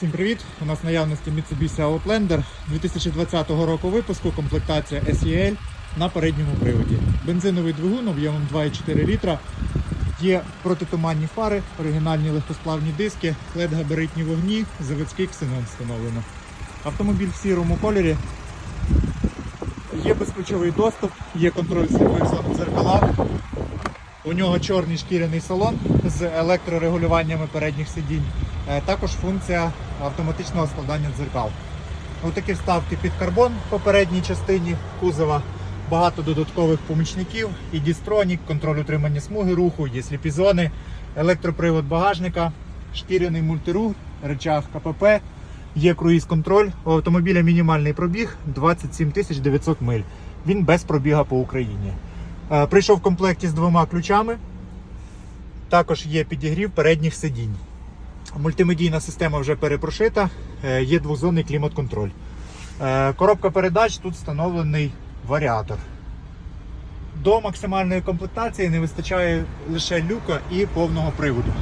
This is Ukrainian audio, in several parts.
Всім привіт! У нас в наявності Mitsubishi Outlander 2020 року випуску, комплектація SEL на передньому приводі. Бензиновий двигун об'ємом 2,4 літра. Є протитуманні фари, оригінальні легкосплавні диски, LED-габаритні вогні, заводський ксенон встановлено. Автомобіль в сірому кольорі. Є безключовий доступ, є контроль сліпих зон в дзеркалах. У нього чорний шкіряний салон з електрорегулюваннями передніх сидінь. Е, Також функція автоматичного складання дзеркал. Ось такі вставки під карбон в попередній частині кузова. Багато додаткових помічників, і дістронік, контроль утримання смуги руху, є сліпі зони, електропривод багажника, шкіряний мультируль, речах КПП, є круїз-контроль. У автомобіля мінімальний пробіг 27 900 миль. Він без пробіга по Україні. Е, Прийшов в комплекті з двома ключами. Також є підігрів передніх сидінь. Мультимедійна система вже перепрошита, е, є двозонний клімат-контроль. Е, Коробка передач тут встановлений варіатор. До максимальної комплектації не вистачає лише люка і повного приводу.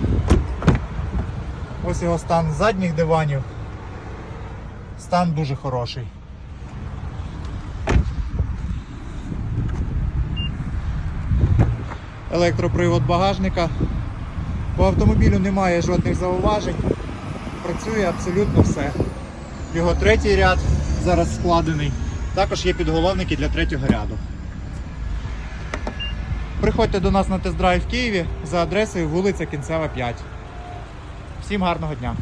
Ось його стан задніх диванів. Стан дуже хороший. Електропривод багажника. По автомобілю немає жодних зауважень. Працює абсолютно все. Його третій ряд зараз складений. Також є підголовники для третього ряду. Приходьте до нас на тест-драйв в Києві за адресою вулиця Кінцева 5. Всім гарного дня!